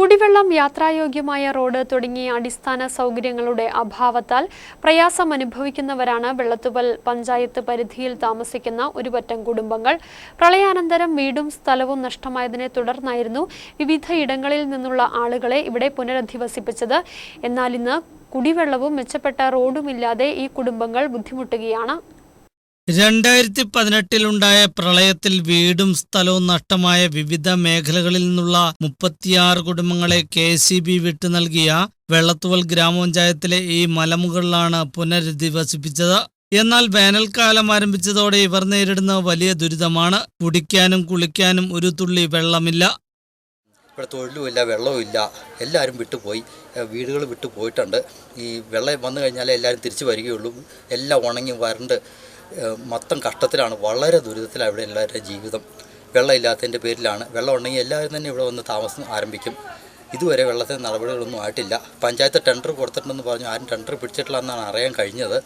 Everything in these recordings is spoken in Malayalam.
കുടിവെള്ളം യാത്രായോഗ്യമായ റോഡ് തുടങ്ങിയ അടിസ്ഥാന സൗകര്യങ്ങളുടെ അഭാവത്താൽ പ്രയാസം അനുഭവിക്കുന്നവരാണ് വെള്ളത്തുവൽ പഞ്ചായത്ത് പരിധിയിൽ താമസിക്കുന്ന ഒരുപറ്റം കുടുംബങ്ങൾ. പ്രളയാനന്തരം വീടും സ്ഥലവും നഷ്ടമായതിനെ തുടർന്നായിരുന്നു വിവിധ ഇടങ്ങളിൽ നിന്നുള്ള ആളുകളെ ഇവിടെ പുനരധിവസിപ്പിച്ചത്. എന്നാൽ ഇന്ന് കുടിവെള്ളവും മെച്ചപ്പെട്ട റോഡുമില്ലാതെ ഈ കുടുംബങ്ങൾ ബുദ്ധിമുട്ടുകയാണ്. രണ്ടായിരത്തി പതിനെട്ടിലുണ്ടായ പ്രളയത്തിൽ വീടും സ്ഥലവും നഷ്ടമായ വിവിധ മേഖലകളിൽ നിന്നുള്ള മുപ്പത്തിയാറ് കുടുംബങ്ങളെ കെ സി ബി വിട്ടു നൽകിയ വെള്ളത്തുവൽ ഗ്രാമപഞ്ചായത്തിലെ ഈ മലമുകളിലാണ് പുനരധിവസിപ്പിച്ചത്. എന്നാൽ വേനൽക്കാലം ആരംഭിച്ചതോടെ ഇവർ നേരിടുന്ന വലിയ ദുരിതമാണ്. കുടിക്കാനും കുളിക്കാനും ഒരു തുള്ളി വെള്ളമില്ല. ഇവിടെ തൊഴിലുമില്ല വെള്ളവുമില്ല. എല്ലാവരും വിട്ടുപോയി. വീടുകൾ വിട്ടു പോയിട്ടുണ്ട് ഈ വെള്ളം വന്നു കഴിഞ്ഞാലേ എല്ലാവരും തിരിച്ചു വരികയുള്ളൂ. എല്ലാം ഉണങ്ങി വരണ്ട്. മൊത്തം കഷ്ടത്തിലാണ്. വളരെ ദുരിതത്തിലാണ് ഇവിടെ എല്ലാവരുടെ ജീവിതം. വെള്ളം ഇല്ലാത്തതിന്റെ പേരിലാണ്. വെള്ളം ഉണ്ടെങ്കിൽ എല്ലാവരും തന്നെ ഇവിടെ വന്ന് താമസം ആരംഭിക്കും. ഇതുവരെ വെള്ളത്തിന് നടപടികളൊന്നും ആയിട്ടില്ല. പഞ്ചായത്ത് ടെൻഡർ കൊടുത്തിട്ടുണ്ടെന്ന് പറഞ്ഞു. ആരും ടെൻഡർ പിടിച്ചിട്ടില്ല എന്നാണ് അറിയാൻ കഴിഞ്ഞത്.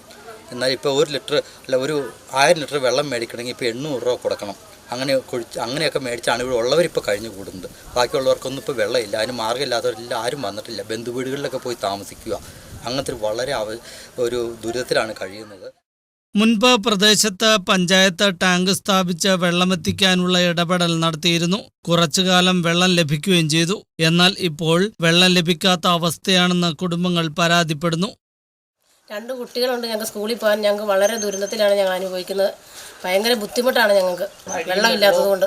എന്നാൽ ഇപ്പോൾ ഒരു ലിറ്റർ അല്ല ഒരു ആയിരം ലിറ്റർ വെള്ളം മേടിക്കണമെങ്കിൽ ഇപ്പോൾ എണ്ണൂറ് രൂപ കൊടുക്കണം. അങ്ങനെ കുഴിച്ച് അങ്ങനെയൊക്കെ മേടിച്ചാണ് ഇവിടെ ഉള്ളവരിപ്പോൾ കഴിഞ്ഞു കൂടുന്നത്. ബാക്കിയുള്ളവർക്കൊന്നും ഇപ്പോൾ വെള്ളമില്ല. അതിന് മാർഗമില്ലാത്തവരെല്ലാം. ആരും വന്നിട്ടില്ല. ബന്ധുവീടുകളിലൊക്കെ പോയി താമസിക്കുക. അങ്ങനത്തെ വളരെ ഒരു ദുരിതത്തിലാണ് കഴിയുന്നത്. മുൻപ് പ്രദേശത്ത് പഞ്ചായത്ത് ടാങ്ക് സ്ഥാപിച്ച് വെള്ളമെത്തിക്കാനുള്ള ഇടപെടൽ നടത്തിയിരുന്നു. കുറച്ചുകാലം വെള്ളം ലഭിക്കുകയും ചെയ്തു. എന്നാൽ ഇപ്പോൾ വെള്ളം ലഭിക്കാത്ത അവസ്ഥയാണെന്ന് കുടുംബങ്ങൾ പരാതിപ്പെടുന്നു. രണ്ട് കുട്ടികളുണ്ട് ഞങ്ങൾക്ക് സ്കൂളിൽ പോകാൻ. ഞങ്ങൾക്ക് വളരെ ദുരന്തത്തിലാണ് ഞങ്ങൾ അനുഭവിക്കുന്നത്. ഭയങ്കര ബുദ്ധിമുട്ടാണ് ഞങ്ങൾക്ക് വെള്ളമില്ലാത്തതുകൊണ്ട്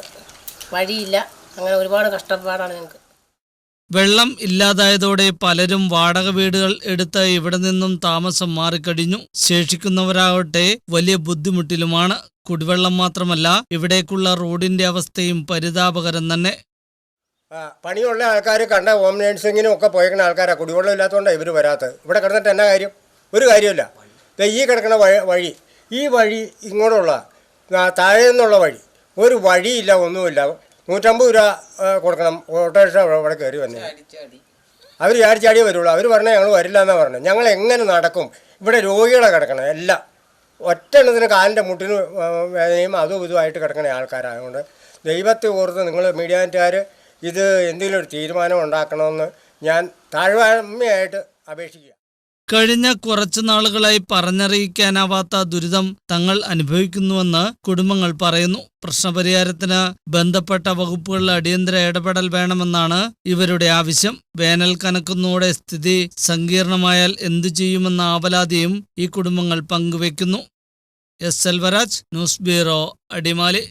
വഴിയില്ല. അങ്ങനെ ഒരുപാട് കഷ്ടപ്പാടാണ് ഞങ്ങൾക്ക് വെള്ളം ഇല്ലാതായതോടെ പലരും വാടക വീടുകൾ എടുത്ത് ഇവിടെ നിന്നും താമസം മാറിക്കഴിഞ്ഞു. ശേഷിക്കുന്നവരാകട്ടെ വലിയ ബുദ്ധിമുട്ടിലുമാണ്. കുടിവെള്ളം മാത്രമല്ല ഇവിടേക്കുള്ള റോഡിന്റെ അവസ്ഥയും പരിതാപകരം തന്നെ. പണിയുള്ള ആൾക്കാർ കണ്ട ഹോം നേഴ്സിങ്ങിനും ഒക്കെ പോയേക്കുന്ന ആൾക്കാരാണ് കുടിവെള്ളം ഇല്ലാത്തതുകൊണ്ടാണ് ഇവർ വരാത്തത്. ഇവിടെ കിടന്നിട്ട് എന്നാ കാര്യം? ഒരു കാര്യമില്ല ഈ കിടക്കുന്ന വഴി ഈ വഴി ഇങ്ങോട്ടുള്ള താഴെ നിന്നുള്ള വഴി. ഒരു വഴിയില്ല ഒന്നുമില്ല. നൂറ്റമ്പത് രൂപ കൊടുക്കണം. ഓട്ടോറിക്ഷ അവിടെ കയറി വന്നു. അവർ ചാടി ചാടിയേ വരുള്ളൂ. അവർ പറഞ്ഞാൽ ഞങ്ങൾ വരില്ല എന്നാണ് പറഞ്ഞത് ഞങ്ങൾ എങ്ങനെ നടക്കും? ഇവിടെ രോഗികളെ കിടക്കണം എല്ലാം. ഒറ്റ എണ്ണത്തിന് കാലിന്റെ മുട്ടിന് വേദനയും അതും ഇതുമായിട്ട് കിടക്കണ ആൾക്കാരായതുകൊണ്ട് ദൈവത്തെ ഓർത്ത് നിങ്ങൾ മീഡിയാറ്റുകാർ ഇത് എന്തെങ്കിലും ഒരു തീരുമാനം ഉണ്ടാക്കണമെന്ന് ഞാൻ താഴ്വാമയായിട്ട് അപേക്ഷിക്കുക കഴിഞ്ഞ കുറച്ചു നാളുകളായി പറഞ്ഞറിയിക്കാനാവാത്ത ദുരിതം തങ്ങൾ അനുഭവിക്കുന്നുവെന്ന് കുടുംബങ്ങൾ പറയുന്നു. പ്രശ്നപരിഹാരത്തിന് ബന്ധപ്പെട്ട വകുപ്പുകളിൽ അടിയന്തര ഇടപെടൽ വേണമെന്നാണ് ഇവരുടെ ആവശ്യം. വേനൽ കനക്കുന്നതോടെ സ്ഥിതി സങ്കീർണമായാൽ എന്തു ചെയ്യുമെന്ന ആവലാതിയും ഈ കുടുംബങ്ങൾ പങ്കുവെക്കുന്നു S. Selvaraj news bureau Adimali.